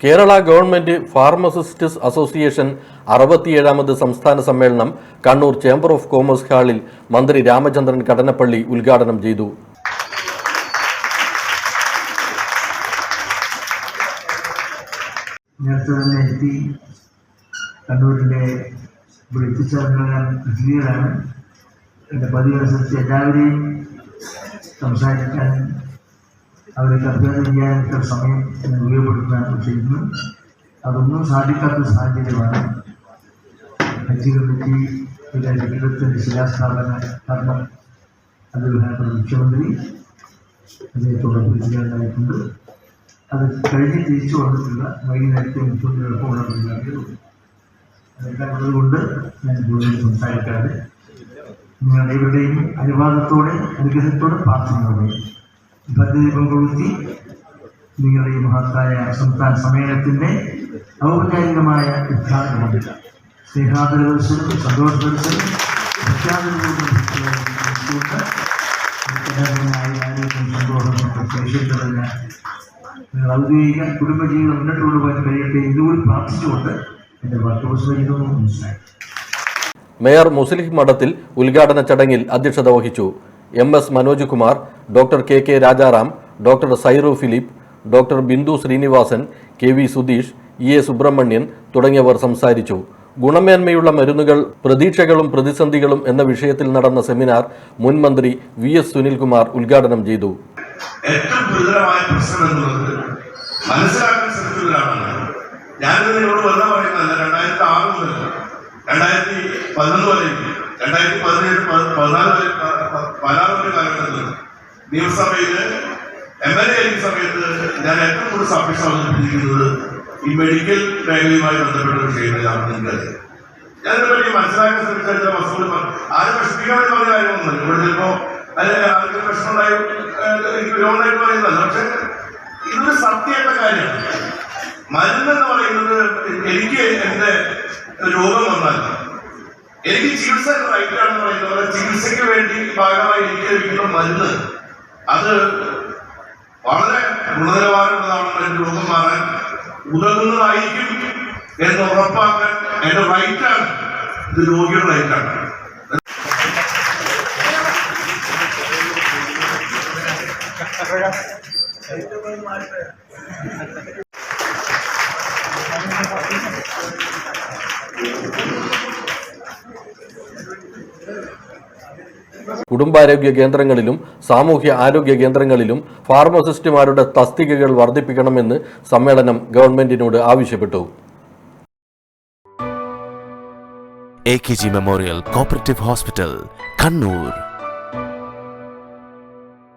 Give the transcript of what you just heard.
Kerala government pharmacists association അറുപത്തിയേഴാമത് സംസ്ഥാന സമ്മേളനം കണ്ണൂർ ചേംബർ ഓഫ് കോമേഴ്സ് ഹാളിൽ മന്ത്രി രാമചന്ദ്രൻ കടന്നപ്പള്ളി ഉദ്ഘാടനം ചെയ്തു. നേരത്തെ തന്നെ എത്തി. കണ്ണൂരിന്റെ ഇവിടെ എത്തിച്ചേർന്ന ഞാൻ ക്ലിയറാണ് എന്റെ പതിവനുസരിച്ച് എല്ലാവരെയും സംസാരിക്കാൻ അവരെ കർത്തവ്യം ചെയ്യാനൊക്കെ സമയം ഞാൻ ഉപയോഗപ്പെടുത്താൻ ചെയ്യുന്നു. അതൊന്നും സാധിക്കാത്ത സാഹചര്യമാണ്. ഹജ്ജ് കമ്മിറ്റി ഇതിന്റെ കെട്ടിടത്തിന്റെ ശിലാസ്ഥാപന കർമ്മം അത് ബഹുമാനപ്പെട്ട മുഖ്യമന്ത്രി അദ്ദേഹത്തോട് അഭ്യർത്ഥിക്കാനായിട്ടുണ്ട് അത് കഴിഞ്ഞ് തിരിച്ചു വന്നിട്ടുള്ള വൈകുന്നേരത്തെ മുഖ്യമന്ത്രിയോടൊപ്പം ഉള്ള പരിപാടികൾ അതെല്ലാം ഉള്ളതുകൊണ്ട് ഞാൻ കൂടുതൽ സംസാരിക്കാതെ നിങ്ങളുടെ ഇവരുടെയും അനുവാദത്തോടെ അനുഗ്രഹത്തോടെ പ്രാർത്ഥനയോടെ പദ്ധതി പങ്കുവത്തി നിങ്ങളുടെ ഈ മഹത്തായ സംസ്ഥാന സമ്മേളനത്തിന്റെ ഔപചാരികമായ ഉദ്ഘാടനം സ്നേഹാദര ദർശനം സന്തോഷ ദർശനം ഔദ്യോഗിക കുടുംബജീവിതം മുന്നോട്ട് കൊണ്ടുപോകാൻ കഴിയട്ടെ ഇതുകൂടി പ്രാർത്ഥിച്ചുകൊണ്ട് എന്റെ വാക്ക് മനസ്സിലായി. മേയർ മുസ്ലിഹ് മഠത്തിൽ ഉദ്ഘാടന ചടങ്ങിൽ അധ്യക്ഷത വഹിച്ചു M S Manoj Kumar doctor K K Rajaram doctor Sairu Philip doctor Bindu Srinivasan K V Sudheesh E A Subramanian തുടങ്ങിയവർ സംസാരിച്ചു. ഗുണമേന്മയുള്ള മരുന്നുകൾ പ്രതീക്ഷകളും പ്രതിസന്ധികളും എന്ന വിഷയത്തിൽ നടന്ന സെമിനാർ മുൻ മന്ത്രി വി എസ് സുനിൽകുമാർ ഉദ്ഘാടനം ചെയ്തു. ഏറ്റവും പ്രശ്നം എന്നുള്ളത് രണ്ടായിരത്തി മുതൽ രണ്ടായിരത്തി പതിനൊന്ന് വരെ രണ്ടായിരത്തി പതിനേഴ് പതിനാല് വരെ പ- പ- പതിനാറ് വരെ കാലഘട്ടത്തിൽ നിയമസഭയിൽ എം എൽ എ ആയിരിക്കുന്ന സമയത്ത് ഞാൻ ഏറ്റവും കൂടുതൽ സബ്മിഷൻ അവതരിപ്പിച്ചിരിക്കുന്നത് ഈ മെഡിക്കൽ മേഖലയുമായി ബന്ധപ്പെട്ട വിഷയങ്ങളിലാണ് നിങ്ങൾ ഞാനിതിനെ പറ്റി മനസ്സിലാക്കാൻ ശ്രമിച്ചാൽ വസ്തുക്കൾ ആരും വിഷമിക്കാൻ വേണ്ടി പറഞ്ഞ കാര്യമൊന്നുമില്ല. ഇവിടെ ചിലപ്പോ അല്ലെങ്കിൽ ആർക്കും പ്രശ്നമുണ്ടായി വിരോധമായിട്ട് പറയുന്നതല്ല. പക്ഷെ ഇതൊരു സത്യമായിട്ടുള്ള കാര്യമാണ്. മരുന്ന് എന്ന് പറയുന്നത് എനിക്ക് എന്റെ രോഗം വന്നാൽ എനിക്ക് ചികിത്സ റൈറ്റ് ആണെന്ന് പറയുന്നത് ചികിത്സയ്ക്ക് വേണ്ടി ഭാഗമായി എനിക്ക് ലഭിക്കുന്ന മരുന്ന്. അത് വളരെ ഗുണനിലവാരമുള്ളതാണെന്ന് എന്റെ രോഗം മാറാൻ ഉതകുന്നതായിരിക്കും എന്ന് ഉറപ്പാക്കാൻ എന്റെ റൈറ്റാണ്. ഇത് രോഗിയുടെ റൈറ്റാണ്. കുടുംബാരോഗ്യ കേന്ദ്രങ്ങളിലും സാമൂഹ്യ ആരോഗ്യ കേന്ദ്രങ്ങളിലും ഫാർമസിസ്റ്റുമാരുടെ തസ്തികകൾ വർദ്ധിപ്പിക്കണമെന്ന് സമ്മേളനം ഗവൺമെന്റിനോട് ആവശ്യപ്പെട്ടു. A K G memorial cooperative hospital Kannur